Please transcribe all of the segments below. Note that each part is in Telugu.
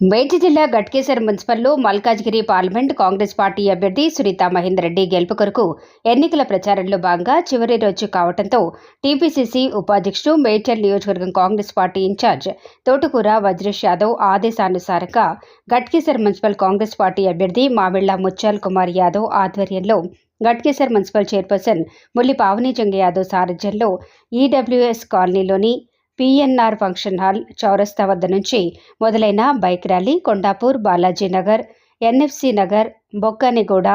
మేడ్చి జిల్లా గట్కేసర్ మున్సిపల్లో మల్కాజ్గిరి పార్లమెంట్ కాంగ్రెస్ పార్టీ అభ్యర్థి సునీత మహేందర్ రెడ్డి గెలుపు కొరకు ఎన్నికల ప్రచారంలో భాగంగా చివరి రోజు కావడంతో టీపీసీసీ ఉపాధ్యక్షుడు మేడ్చల్ నియోజకవర్గం Congress party in charge Thotakura Vajresh Yadav ఆదేశానుసారంగా Ghatkesar municipal Congress party అభ్యర్థి మామిళ్ళ ముత్యాల్ కుమార్ యాదవ్ ఆధ్వర్యంలో గట్కేసర్ మున్సిపల్ చైర్పర్సన్ ముల్లి పావని జంగ యాదవ్ సారథ్యంలో ఈడబ్ల్యూఎస్ కాలనీలోని పిఎన్ఆర్ ఫంక్షన్ హాల్ చౌరస్తా వద్ద నుంచి మొదలైన bike rally Kondapur Balaji Nagar NFC Nagar Bokkanaguda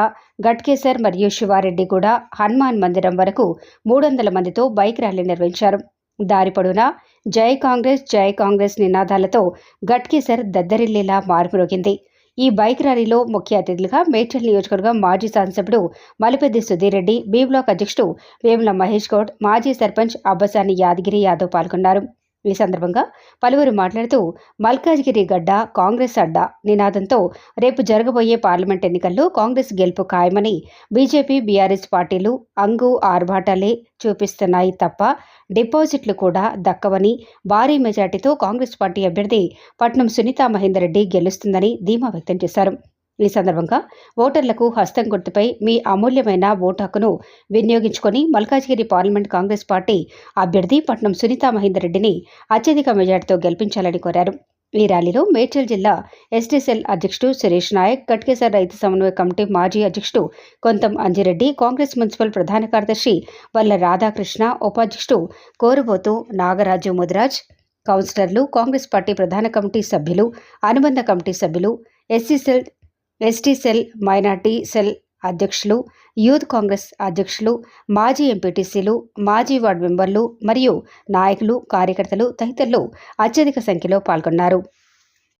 Ghatkesar మరియు శివారెడ్డిగూడ హనుమాన్ మందిరం వరకు మూడు వందల మందితో బైక్ ర్యాలీ నిర్వహించారు. దారి పొడవునా జై కాంగ్రెస్ జై కాంగ్రెస్ నినాదాలతో గట్కేసర్ దద్దరిల్లేలా మారుమ్రోగింది ఈ బైక్ ర్యాలీలో ముఖ్య అతిథులుగా మేడ్చల్ నియోజకవర్గం మాజీ శాసనసభ్యుడు మలిపెద్ది సుధీర్ రెడ్డి బి బ్లాక్ అధ్యక్షుడు వేముల మహేష్ గౌడ్ మాజీ సర్పంచ్ అబ్బసాని యాదగిరి యాదవ్ పాల్గొన్నారు. ఈ సందర్భంగా పలువురు మాట్లాడుతూ మల్కాజ్గిరి గడ్డ కాంగ్రెస్ అడ్డ నినాదంతో రేపు జరగబోయే పార్లమెంట్ ఎన్నికల్లో కాంగ్రెస్ గెలుపు ఖాయమని బీజేపీ బీఆర్ఎస్ పార్టీలు అంగు ఆర్భాటాలే చూపిస్తున్నాయి తప్ప డిపాజిట్లు కూడా దక్కవని భారీ మెజార్టీతో కాంగ్రెస్ పార్టీ అభ్యర్థి పట్నం సునీతా మహేందర్ రెడ్డి గెలుస్తుందని ధీమా వ్యక్తం చేశారు. ఈ సందర్భంగా ఓటర్లకు హస్తం గుర్తుపై మీ అమూల్యమైన ఓటు హక్కును వినియోగించుకొని మల్కాజ్గిరి పార్లమెంట్ కాంగ్రెస్ పార్టీ అభ్యర్థి పట్నం సునీతా మహేందర్రెడ్డిని అత్యధిక మెజార్టీతో గెలిపించాలని కోరారు. ఈ ర్యాలీలో మేడ్చల్ జిల్లా ఎస్టీసెల్ అధ్యక్షుడు సురేష్ నాయక్ కట్కేసర్ రైతు సమన్వయ కమిటీ మాజీ అధ్యక్షుడు కొంతం అంజిరెడ్డి కాంగ్రెస్ మున్సిపల్ ప్రధాన కార్యదర్శి వల్ల రాధాకృష్ణ ఉపాధ్యక్షుడు కోరుబోతు నాగరాజు ముదిరాజ్ కౌన్సిలర్లు కాంగ్రెస్ పార్టీ ప్రధాన కమిటీ సభ్యులు అనుబంధ కమిటీ సభ్యులు SC cell ST cell minority cell అధ్యక్షులు యూత్ కాంగ్రెస్ అధ్యక్షులు మాజీ ఎంపీటీసీలు మాజీ వార్డు మెంబర్లు మరియు నాయకులు కార్యకర్తలు తదితరులు అత్యధిక సంఖ్యలో పాల్గొన్నారు.